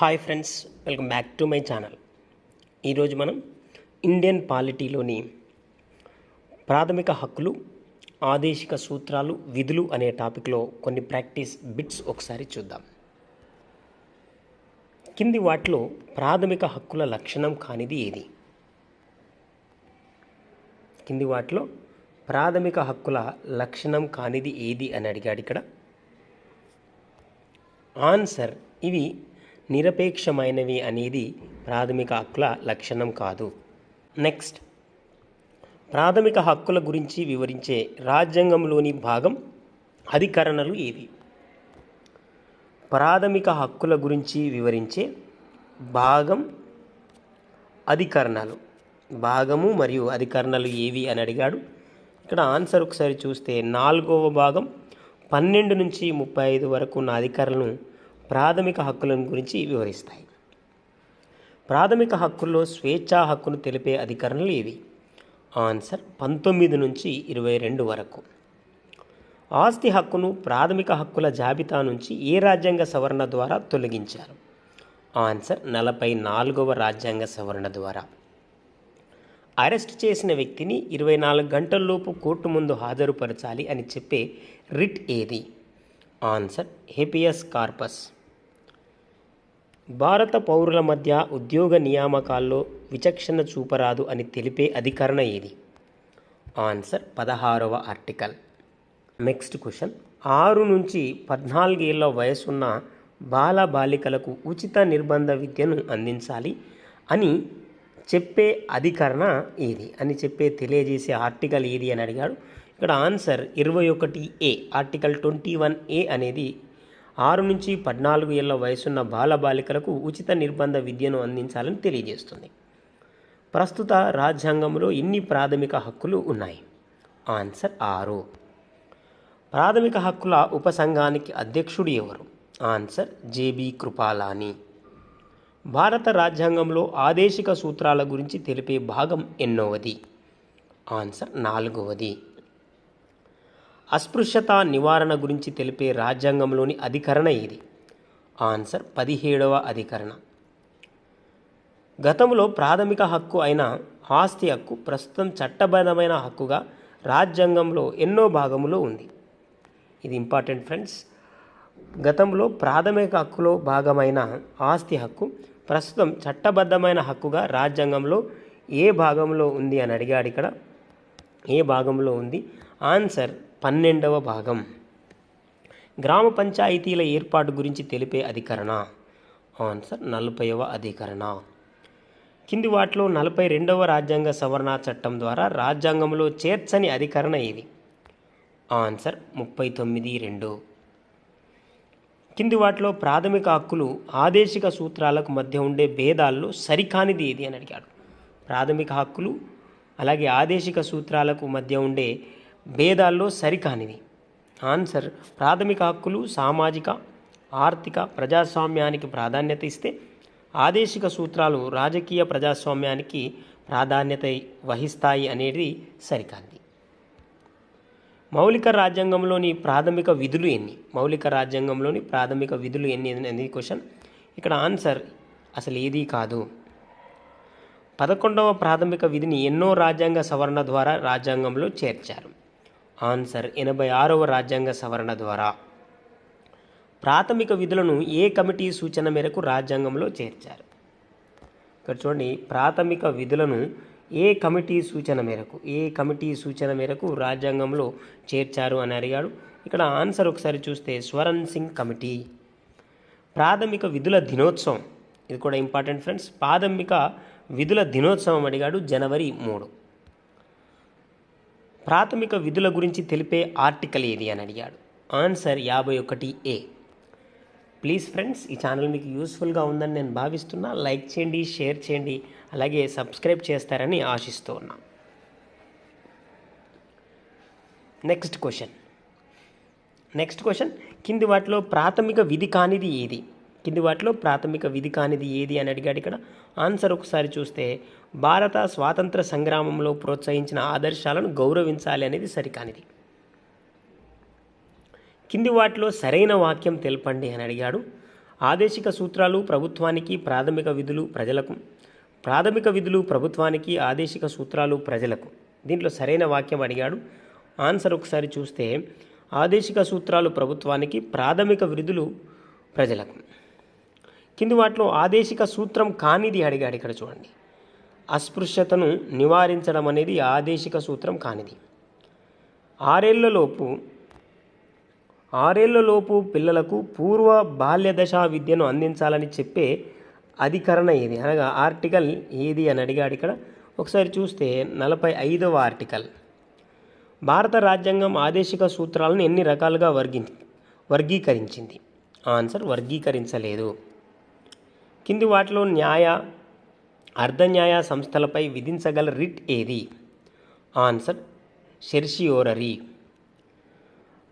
Hi friends welcome back to my channel ఈరోజు మనం Indian పాలిటీలోని ప్రాథమిక హక్కులు ఆదేశిక సూత్రాలు విధులు అనే టాపిక్లో కొన్ని ప్రాక్టీస్ బిట్స్ ఒకసారి చూద్దాం. కింది వాటిలో ప్రాథమిక హక్కుల లక్షణం కానిది ఏది? కింది వాటిలో ప్రాథమిక హక్కుల లక్షణం కానిది ఏది అని అడిగాడు ఇక్కడ? ఆన్సర్ ఇవి నిరపేక్షమైనవి అనేది ప్రాథమిక హక్కుల లక్షణం కాదు. నెక్స్ట్ ప్రాథమిక హక్కుల గురించి వివరించే రాజ్యాంగంలోని భాగం అధికరణలు ఏవి? ప్రాథమిక హక్కుల గురించి వివరించే భాగం అధికరణలు. భాగము మరియు అధికరణలు ఏవి అని అడిగాడు. ఇక్కడ ఆన్సర్ ఒకసారి చూస్తే నాలుగవ భాగం పన్నెండు నుంచి ముప్పై ఐదు వరకు ఉన్న అధికారులను ప్రాథమిక హక్కులను గురించి వివరిస్తాయి. ప్రాథమిక హక్కుల్లో స్వేచ్ఛా హక్కును తెలిపే అధికరణలు ఇవి ఆన్సర్ పంతొమ్మిది నుంచి ఇరవై రెండు వరకు. ఆస్తి హక్కును ప్రాథమిక హక్కుల జాబితా నుంచి ఏ రాజ్యాంగ సవరణ ద్వారా తొలగించారు? ఆన్సర్ నలభై నాలుగవ రాజ్యాంగ సవరణ ద్వారా. అరెస్ట్ చేసిన వ్యక్తిని ఇరవై నాలుగు గంటల్లోపు కోర్టు ముందు హాజరుపరచాలి అని చెప్పే రిట్ ఏది? Answer habeas corpus. భారత పౌరుల మధ్య ఉద్యోగ నియామకాల్లో విచక్షణ చూపరాదు అని తెలిపే అధికరణ ఏది? ఆన్సర్ పదహారవ ఆర్టికల్. Next question. ఆరు నుంచి పద్నాలుగేళ్ళ వయసున్న బాల బాలికలకు ఉచిత నిర్బంధ విద్యను అందించాలి అని చెప్పే అధికరణ ఏది? అని చెప్పే తెలియజేసే ఆర్టికల్ ఏది అని అడిగాడు. ఇక్కడ ఆన్సర్ ఇరవై ఒకటి A article twenty one A అనేది ఆరు నుంచి పద్నాలుగు ఏళ్ళ వయసున్న బాలబాలికలకు ఉచిత నిర్బంధ విద్యను అందించాలని తెలియజేస్తుంది. ప్రస్తుత రాజ్యాంగంలో ఎన్ని ప్రాథమిక హక్కులు ఉన్నాయి? ఆన్సర్ ఆరు. ప్రాథమిక హక్కుల ఉపసంఘానికి అధ్యక్షుడు ఎవరు? Answer J B Kripalani. భారత రాజ్యాంగంలో ఆదేశిక సూత్రాల గురించి తెలిపే భాగం ఎన్నోవది? ఆన్సర్ నాలుగవది. అస్పృశ్యత నివారణ గురించి తెలిపే రాజ్యాంగంలోని అధికరణ ఏది? ఆన్సర్ పదిహేడవ అధికరణ. గతంలో ప్రాథమిక హక్కు అయిన ఆస్తి హక్కు ప్రస్తుతం చట్టబద్ధమైన హక్కుగా రాజ్యాంగంలో ఎన్నో భాగములో ఉంది. ఇది ఇంపార్టెంట్ ఫ్రెండ్స్. గతంలో ప్రాథమిక హక్కులో భాగమైన ఆస్తి హక్కు ప్రస్తుతం చట్టబద్ధమైన హక్కుగా రాజ్యాంగంలో ఏ భాగంలో ఉంది అని అడిగాడు ఇక్కడ. ఏ భాగంలో ఉంది? ఆన్సర్ పన్నెండవ భాగం. గ్రామ పంచాయతీల ఏర్పాటు గురించి తెలిపే అధికరణ. ఆన్సర్ నలభైవ అధికరణ. కింది వాటిలో నలభై రెండవ రాజ్యాంగ సవరణ చట్టం ద్వారా రాజ్యాంగంలో చేర్చని అధికరణ ఇది. ఆన్సర్ ముప్పై తొమ్మిది రెండు. కింది వాటిలో ప్రాథమిక హక్కులు ఆదేశిక సూత్రాలకు మధ్య ఉండే భేదాల్లో సరికానిది ఏది అని అడిగాడు. ప్రాథమిక హక్కులు అలాగే ఆదేశిక సూత్రాలకు మధ్య ఉండే భేదాల్లో సరికానిది ఆన్సర్ ప్రాథమిక హక్కులు సామాజిక ఆర్థిక ప్రజాస్వామ్యానికి ప్రాధాన్యత ఇస్తే ఆదేశిక సూత్రాలు రాజకీయ ప్రజాస్వామ్యానికి ప్రాధాన్యత వహిస్తాయి అనేది సరికాంది మౌలిక రాజ్యాంగంలోని ప్రాథమిక విధులు ఎన్ని? మౌలిక రాజ్యాంగంలోని ప్రాథమిక విధులు ఎన్ని అనేది క్వశ్చన్. ఇక్కడ ఆన్సర్ అసలు ఏదీ కాదు. పదకొండవ ప్రాథమిక విధిని ఎన్నో రాజ్యాంగ సవరణ ద్వారా రాజ్యాంగంలో చేర్చారు. ఆన్సర్ ఎనభై ఆరవ రాజ్యాంగ సవరణ ద్వారా. ప్రాథమిక విధులను ఏ కమిటీ సూచన మేరకు రాజ్యాంగంలో చేర్చారు? ఇక్కడ చూడండి ప్రాథమిక విధులను ఏ కమిటీ సూచన మేరకు ఏ కమిటీ సూచన మేరకు రాజ్యాంగంలో చేర్చారు అని అడిగాడు. ఇక్కడ ఆన్సర్ ఒకసారి చూస్తే స్వరణ్ సింగ్ కమిటీ. ప్రాథమిక విధుల దినోత్సవం ఇది కూడా ఇంపార్టెంట్ ఫ్రెండ్స్ ప్రాథమిక విధుల దినోత్సవం అడిగాడు జనవరి మూడు. ప్రాథమిక విధుల గురించి తెలిపే ఆర్టికల్ ఏది అని అడిగాడు. ఆన్సర్ యాభై ఒకటి ఏ. ప్లీజ్ ఫ్రెండ్స్ ఈ ఛానల్ మీకు యూస్ఫుల్గా ఉందని నేను భావిస్తున్నా. లైక్ చేయండి షేర్ చేయండి అలాగే సబ్స్క్రైబ్ చేస్తారని ఆశిస్తూ ఉన్నా. Next question. నెక్స్ట్ క్వశ్చన్ కింది వాటిలో ప్రాథమిక విధి కానిది ఏది? కింది వాటిలో ప్రాథమిక విధి కానిది ఏది అని అడిగాడు ఇక్కడ. ఆన్సర్ ఒకసారి చూస్తే భారత స్వాతంత్ర సంగ్రామంలో ప్రోత్సహించిన ఆదర్శాలను గౌరవించాలి అనేది సరికానిది. కింది వాటిలో సరైన వాక్యం తెలపండి అని అడిగాడు. ఆదేశిక సూత్రాలు ప్రభుత్వానికి ప్రాథమిక విధులు ప్రజలకు ప్రాథమిక విధులు ప్రభుత్వానికి ఆదేశిక సూత్రాలు ప్రజలకు. దీంట్లో సరైన వాక్యం అడిగాడు. ఆన్సర్ ఒకసారి చూస్తే ఆదేశిక సూత్రాలు ప్రభుత్వానికి ప్రాథమిక విధులు ప్రజలకు. కింది వాటిలో ఆదేశిక సూత్రం కానిది అడిగాడు ఇక్కడ చూడండి. అస్పృశ్యతను నివారించడం అనేది ఆదేశిక సూత్రం కానిది. ఆరేళ్ళలోపు ఆరేళ్ళలోపు పిల్లలకు పూర్వ బాల్య దశా విద్యను అందించాలని చెప్పే అధికరణ ఏది? అనగా ఆర్టికల్ ఏది అని అడిగాడు ఇక్కడ. ఒకసారి చూస్తే నలభై ఐదవ ఆర్టికల్. భారత రాజ్యాంగం ఆదేశిక సూత్రాలను ఎన్ని రకాలుగా వర్గి వర్గీకరించింది? ఆన్సర్ వర్గీకరించలేదు. కింది వాటిలో న్యాయ అర్ధన్యాయ సంస్థలపై విధించగల రిట్ ఏది? Answer certiorari.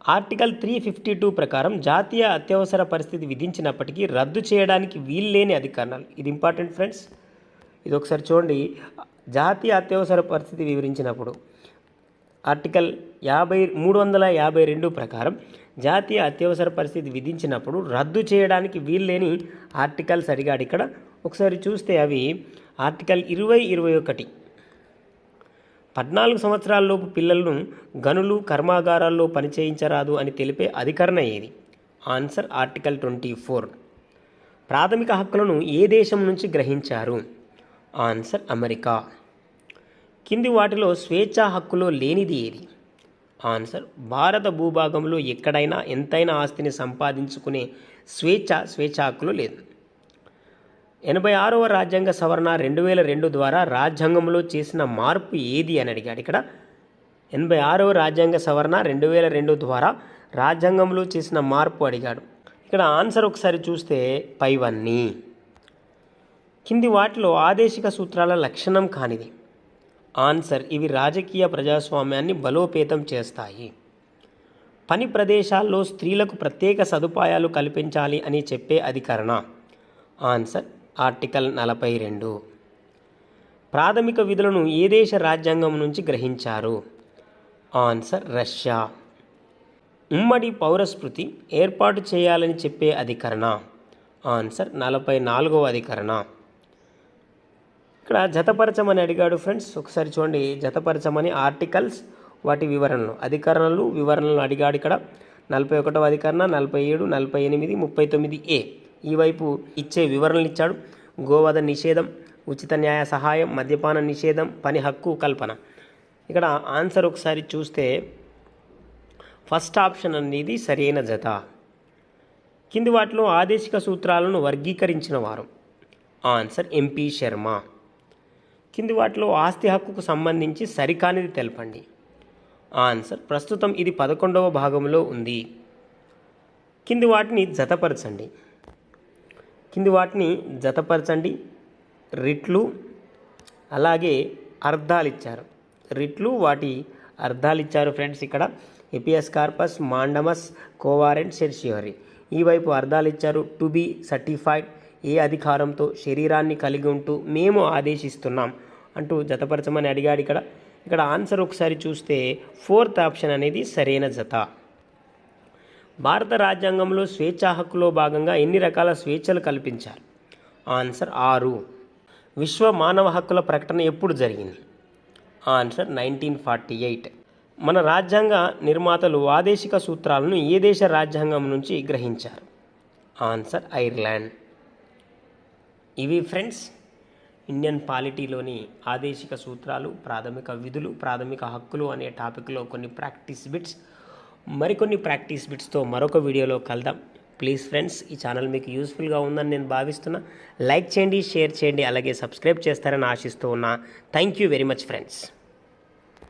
Article three fifty two ప్రకారం జాతీయ అత్యవసర పరిస్థితి విధించినప్పటికీ రద్దు చేయడానికి వీల్లేని అధికారాలు. ఇది ఇంపార్టెంట్ ఫ్రెండ్స్ ఇది ఒకసారి చూడండి. జాతీయ అత్యవసర పరిస్థితి వివరించినప్పుడు ఆర్టికల్ యాభై మూడు వందల యాభై రెండు ప్రకారం జాతీయ అత్యవసర పరిస్థితి విధించినప్పుడు రద్దు చేయడానికి వీల్లేని ఆర్టికల్స్ అడిగాడు ఇక్కడ ఒకసారి చూస్తే అవి ఆర్టికల్ ఇరవై ఇరవై ఒకటి. పద్నాలుగు సంవత్సరాలలోపు పిల్లలను గనులు కర్మాగారాల్లో పనిచేయించరాదు అని తెలిపే అధికరణ ఏది? Answer article twenty four. ప్రాథమిక హక్కులను ఏ దేశం నుంచి గ్రహించారు? Answer America. కింది వాటిలో స్వేచ్ఛా హక్కులో లేనిది ఏది? ఆన్సర్ భారత భూభాగంలో ఎక్కడైనా ఎంతైనా ఆస్తిని సంపాదించుకునే స్వేచ్ఛ స్వేచ్ఛ హక్కులు లేదు. ఎనభై ఆరవ రాజ్యాంగ సవరణ రెండు వేల రెండు ద్వారా రాజ్యాంగంలో చేసిన మార్పు ఏది అని అడిగాడు ఇక్కడ. ఎనభై ఆరవ రాజ్యాంగ సవరణ రెండు వేల రెండు ద్వారా రాజ్యాంగంలో చేసిన మార్పు అడిగాడు. ఇక్కడ ఆన్సర్ ఒకసారి చూస్తే పైవన్నీ. కింది వాటిలో ఆదేశిక సూత్రాల లక్షణం కానిది. ఆన్సర్ ఇవి రాజకీయ ప్రజాస్వామ్యాన్ని బలోపేతం చేస్తాయి. పని ప్రదేశాల్లో స్త్రీలకు ప్రత్యేక సదుపాయాలు కల్పించాలి అని చెప్పే అధికరణ. ఆన్సర్ ఆర్టికల్ నలభై రెండు. ప్రాథమిక విధులను ఏ దేశ రాజ్యాంగం నుంచి గ్రహించారు? Answer Russia. ఉమ్మడి పౌరస్మృతి ఏర్పాటు చేయాలని చెప్పే అధికరణ. ఆన్సర్ నలభై నాలుగవ అధికరణ. ఇక్కడ జతపరచమని అడిగాడు ఫ్రెండ్స్. ఒకసారి చూడండి. జతపరచమని ఆర్టికల్స్ వాటి వివరణలు. అధికరణలు వివరణలు అడిగాడు ఇక్కడ. నలభై ఒకటవ అధికరణ నలభై ఏడు నలభై ఎనిమిది ముప్పై తొమ్మిది ఏ. ఈ వైపు ఇచ్చే వివరణలు ఇచ్చాడు. గోవధ నిషేధం ఉచిత న్యాయ సహాయం మద్యపాన నిషేధం పని హక్కు కల్పన. ఇక్కడ ఆన్సర్ ఒకసారి చూస్తే ఫస్ట్ ఆప్షన్ అనేది సరైన జత. కింది వాటిలో ఆదేశిక సూత్రాలను వర్గీకరించిన వారు. Answer M P Sharma. కింది వాటిలో ఆస్తి హక్కుకు సంబంధించి సరికానిది తెలపండి. ఆన్సర్ ప్రస్తుతం ఇది పదకొండవ భాగంలో ఉంది. కింది వాటిని జతపరచండి. కింది వాటిని జతపరచండి. రిట్లు అలాగే అర్థాలు ఇచ్చారు రిట్లు వాటి అర్థాలు ఇచ్చారు ఫ్రెండ్స్ ఇక్కడ. Habeas corpus mandamus quo warranto certiorari. ఈ వైపు అర్థాలు ఇచ్చారు టు బి సర్టిఫైడ్ ఏ అధికారంతో శరీరాన్ని కలిగి ఉంటూ మేము ఆదేశిస్తున్నాం. అంటూ జతపరచమని అడిగాడు ఇక్కడ. ఇక్కడ ఆన్సర్ ఒకసారి చూస్తే ఫోర్త్ ఆప్షన్ అనేది సరైన జత. భారత రాజ్యాంగంలో స్వేచ్ఛా హక్కులో భాగంగా ఎన్ని రకాల స్వేచ్ఛలు కల్పించారు? ఆన్సర్ ఆరు. విశ్వ మానవ హక్కుల ప్రకటన ఎప్పుడు జరిగింది? Answer nineteen forty eight. మన రాజ్యాంగ నిర్మాతలు ఆదేశిక సూత్రాలను ఏ దేశ రాజ్యాంగం నుంచి గ్రహించారు? Answer Ireland. ఇవి ఫ్రెండ్స్ ఇండియన్ పాలిటీలోని ఆదేశిక సూత్రాలు ప్రాథమిక విధులు ప్రాథమిక హక్కులు అనే టాపిక్లో కొన్ని ప్రాక్టీస్ బిట్స్. మరికొన్ని ప్రాక్టీస్ బిట్స్తో మరొక వీడియోలో కలుద్దాం. ప్లీజ్ ఫ్రెండ్స్ ఈ ఛానల్ మీకు యూస్ఫుల్గా ఉందని నేను భావిస్తున్నా. లైక్ చేయండి షేర్ చేయండి అలాగే సబ్స్క్రైబ్ చేస్తారని ఆశిస్తూ ఉన్నా. Thank you very much friends.